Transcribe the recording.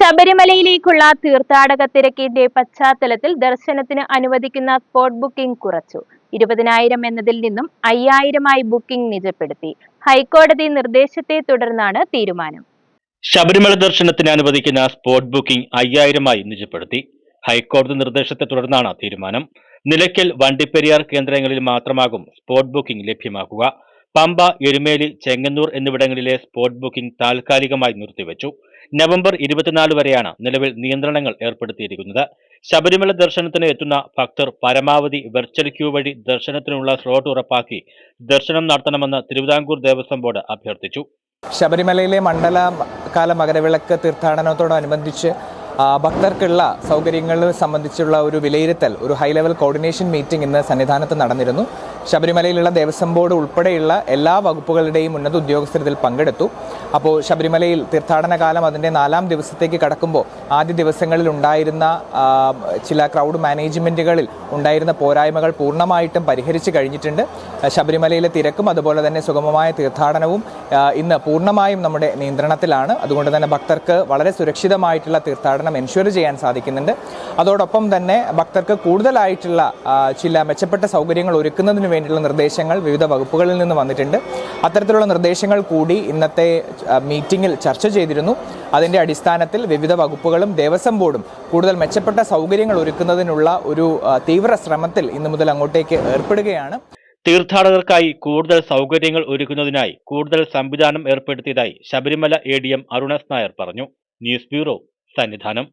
ശബരിമലയിലേക്കുള്ള തീർത്ഥാടക തിരക്കിന്റെ പശ്ചാത്തലത്തിൽ ദർശനത്തിന് അനുവദിക്കുന്ന സ്പോട്ട് ബുക്കിംഗ് കുറച്ചു. ഇരുപതിനായിരം എന്നതിൽ നിന്നും അയ്യായിരമായി ബുക്കിംഗ് നിജപ്പെടുത്തി. ഹൈക്കോടതി നിർദ്ദേശത്തെ തുടർന്നാണ് തീരുമാനം. ശബരിമല ദർശനത്തിന് അനുവദിക്കുന്ന സ്പോട്ട് ബുക്കിംഗ് അയ്യായിരമായി നിജപ്പെടുത്തി. ഹൈക്കോടതി നിർദ്ദേശത്തെ തുടർന്നാണ് തീരുമാനം. നിലയ്ക്കൽ വണ്ടിപ്പെരിയാർ കേന്ദ്രങ്ങളിൽ മാത്രമാകും സ്പോട്ട് ബുക്കിംഗ് ലഭ്യമാക്കുക. പമ്പ എരുമേലി ചെങ്ങന്നൂർ എന്നിവിടങ്ങളിലെ സ്പോട്ട് ബുക്കിംഗ് താൽക്കാലികമായി നിർത്തിവെച്ചു. നവംബർ ഇരുപത്തിനാല് വരെയാണ് നിലവിൽ നിയന്ത്രണങ്ങൾ ഏർപ്പെടുത്തിയിരിക്കുന്നത്. ശബരിമല ദർശനത്തിന് എത്തുന്ന ഭക്തർ പരമാവധി വെർച്വൽ ക്യൂ വഴി ദർശനത്തിനുള്ള സ്ലോട്ട് ഉറപ്പാക്കി ദർശനം നടത്തണമെന്ന് തിരുവിതാംകൂർ ദേവസ്വം ബോർഡ് അഭ്യർത്ഥിച്ചു. ശബരിമലയിലെ മണ്ഡല കാല മകരവിളക്ക് തീർത്ഥാടനത്തോടനുബന്ധിച്ച് ഭക്തർക്കുള്ള സൗകര്യങ്ങൾ സംബന്ധിച്ചുള്ള ഒരു വിലയിരുത്തൽ ഒരു ഹൈ ലെവൽ കോർഡിനേഷൻ മീറ്റിംഗ് ഇന്ന് സന്നിധാനത്ത് നടന്നിരുന്നു. ശബരിമലയിലുള്ള ദേവസ്വം ബോർഡ് ഉൾപ്പെടെയുള്ള എല്ലാ വകുപ്പുകളുടെയും ഉന്നത ഉദ്യോഗസ്ഥർ ഇതിൽ പങ്കെടുത്തു. അപ്പോൾ ശബരിമലയിൽ തീർത്ഥാടന കാലം അതിന്റെ നാലാം ദിവസത്തേക്ക് കടക്കുമ്പോൾ ആദ്യ ദിവസങ്ങളിൽ ഉണ്ടായിരുന്ന ചില ക്രൗഡ് മാനേജ്മെന്റുകളിൽ ഉണ്ടായിരുന്ന പോരായ്മകൾ പൂർണമായിട്ടും പരിഹരിച്ച് കഴിഞ്ഞിട്ടുണ്ട്. ശബരിമലയിലെ തിരക്കും അതുപോലെ തന്നെ സുഗമമായ തീർത്ഥാടനവും ഇന്ന് പൂർണമായും നമ്മുടെ നിയന്ത്രണത്തിലാണ്. അതുകൊണ്ട് തന്നെ ഭക്തർക്ക് വളരെ സുരക്ഷിതമായിട്ടുള്ള തീർത്ഥാടനം എൻഷുർ ചെയ്യാൻ സാധിക്കുന്നുണ്ട്. അതോടൊപ്പം തന്നെ ഭക്തർക്ക് കൂടുതലായിട്ടുള്ള ചില മെച്ചപ്പെട്ട സൗകര്യങ്ങൾ ഒരുക്കുന്നതിന് വേണ്ടിയുള്ള നിർദ്ദേശങ്ങൾ വിവിധ വകുപ്പുകളിൽ നിന്ന് വന്നിട്ടുണ്ട്. അത്തരത്തിലുള്ള നിർദ്ദേശങ്ങൾ കൂടി ഇന്നത്തെ മീറ്റിംഗിൽ ചർച്ച ചെയ്തിരുന്നു. അതിന്റെ അടിസ്ഥാനത്തിൽ വിവിധ വകുപ്പുകളും ദേവസ്വം ബോർഡും കൂടുതൽ മെച്ചപ്പെട്ട സൗകര്യങ്ങൾ ഒരുക്കുന്നതിനുള്ള ഒരു തീവ്ര ശ്രമത്തിൽ ഇന്നു മുതൽ അങ്ങോട്ടേക്ക് ഏർപ്പെടുകയാണ്. തീർത്ഥാടകർക്കായി കൂടുതൽ സൗകര്യങ്ങൾ ഒരുക്കുന്നതിനായി കൂടുതൽ സംവിധാനം ഏർപ്പെടുത്തിയതായി Sabarimala A D M Arun S Nair പറഞ്ഞു. News bureau Sannidhanam.